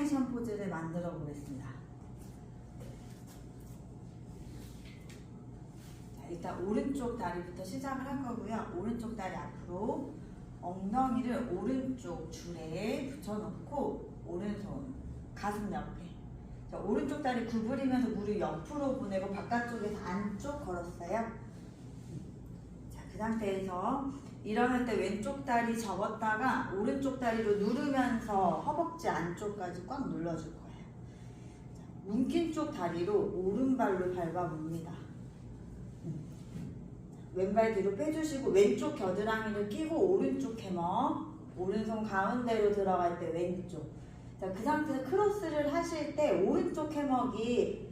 코디네이션 포즈를 만들어 보겠습니다. 자, 일단 오른쪽 다리부터 시작을 할 거고요. 오른쪽 다리 앞으로 엉덩이를 오른쪽 줄에 붙여놓고 오른손 가슴 옆에 자, 오른쪽 다리 구부리면서 무릎 옆으로 보내고 바깥쪽에서 안쪽 걸었어요. 자, 그 상태에서 일어날 때 왼쪽 다리 접었다가 오른쪽 다리로 누르면서 허벅지 안쪽까지 꽉 눌러줄 거예요. 자, 움킨 쪽 다리로 오른발로 밟아봅니다. 음. 왼발 뒤로 빼주시고 왼쪽 겨드랑이를 끼고 오른쪽 해머 오른손 가운데로 들어갈 때 왼쪽 자, 그 상태에서 크로스를 하실 때 오른쪽 해먹이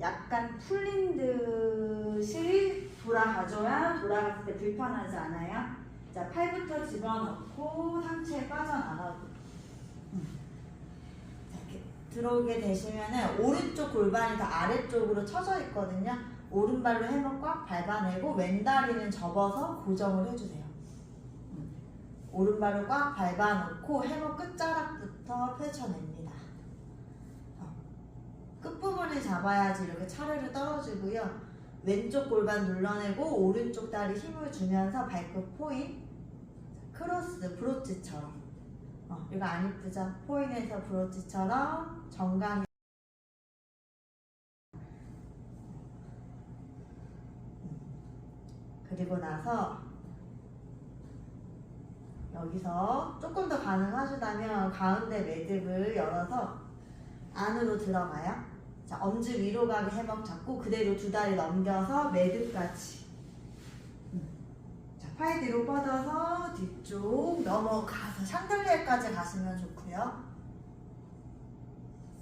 약간 풀린 듯이 돌아가줘야 돌아갔을 때 불편하지 않아요. 자, 팔부터 집어넣고 상체에 빠져나가고. 음. 자, 이렇게 들어오게 되시면은 오른쪽 골반이 더 아래쪽으로 처져 있거든요. 오른발로 해먹 꽉 밟아내고 왼다리는 접어서 고정을 해주세요. 음. 오른발을 꽉 밟아놓고 해먹 끝자락부터 펼쳐냅니다. 어. 끝부분을 잡아야지 이렇게 차례로 떨어지고요. 왼쪽 골반 눌러내고 오른쪽 다리 힘을 주면서 발끝 포인 크로스 브로치처럼 어, 이거 안 이쁘죠? 포인에서 브로치처럼 정강이 그리고 나서 여기서 조금 더 가능하시다면 가운데 매듭을 열어서 안으로 들어가요. 자, 엄지 위로 가게 해먹 잡고 그대로 두 다리 넘겨서 매듭까지. 음. 자, 팔 뒤로 뻗어서 뒤쪽 넘어가서 샹들리에까지 가시면 좋고요.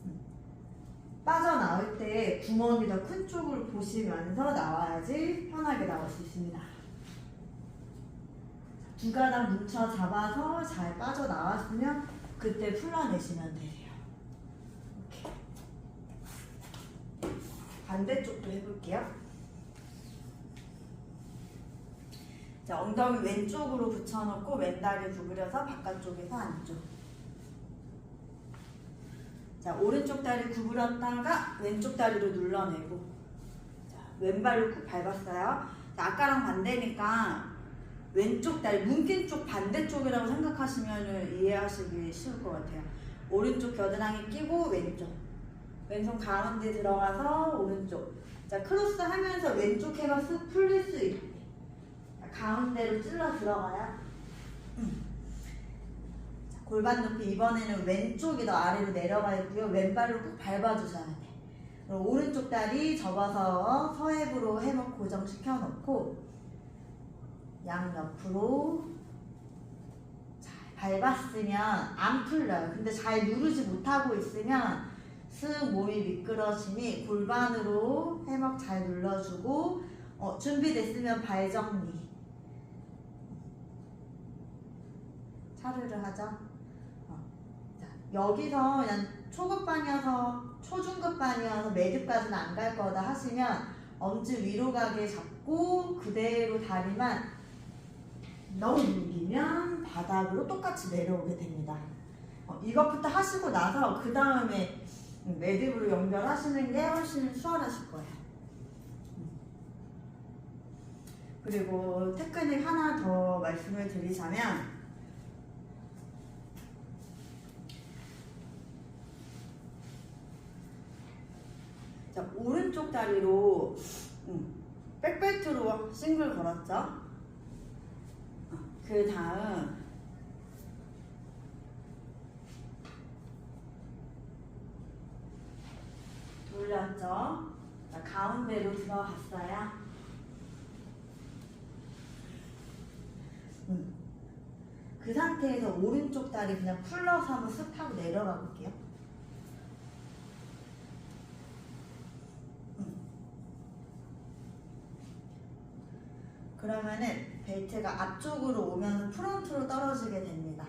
음. 빠져나올 때 구멍이 더 큰 쪽을 보시면서 나와야지 편하게 나올 수 있습니다. 두 가닥 뭉쳐 잡아서 잘 빠져나왔으면 그때 풀어내시면 돼요. 이렇게. 반대쪽도 해볼게요. 자, 엉덩이 왼쪽으로 붙여놓고 왼다리 구부려서 바깥쪽에서 안쪽. 자, 오른쪽 다리 구부렸다가 왼쪽 다리로 눌러내고. 자, 왼발로 쿡 밟았어요. 자, 아까랑 반대니까 왼쪽 다리, 문긴 쪽 반대쪽이라고 생각하시면 이해하시기 쉬울 것 같아요. 오른쪽 겨드랑이 끼고 왼쪽. 왼손 가운데 들어가서 오른쪽. 자, 크로스 하면서 왼쪽 해가 쓱 풀릴 수 있게. 자, 가운데로 찔러 들어가요. 음. 자, 골반 높이 이번에는 왼쪽이 더 아래로 내려가 있고요. 왼발로 꼭 밟아주셔야 돼. 그리고 오른쪽 다리 접어서 서해부로 해먹 고정시켜 놓고 양 옆으로 잘 밟았으면 안 풀려요. 근데 잘 누르지 못하고 있으면 쓱 몸이 미끄러짐이 골반으로 해먹 잘 눌러주고 어, 준비됐으면 발 정리 차르르 하죠. 어. 자, 여기서 그냥 초급반이어서 초중급반이어서 매듭까지는 안 갈 거다 하시면 엄지 위로 가게 잡고 그대로 다리만 눌리면 바닥으로 똑같이 내려오게 됩니다. 어, 이것부터 하시고 나서 그 다음에 매듭으로 연결하시는 게 훨씬 수월하실 거예요. 음. 그리고 테크닉 하나 더 말씀을 드리자면 자, 오른쪽 다리로 음, 백벨트로 싱글 걸었죠? 그 다음 돌렸죠? 자, 가운데로 들어갔어요. 음. 그 상태에서 오른쪽 다리 그냥 풀러서 한번 쓱 하고 내려가 볼게요. 음. 그러면은 벨트가 앞쪽으로 오면 프론트로 떨어지게 됩니다.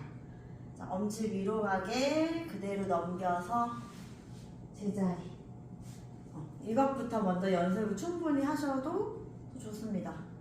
자, 엄지 위로 가게 그대로 넘겨서 제자리. 어, 이것부터 먼저 연습을 충분히 하셔도 좋습니다.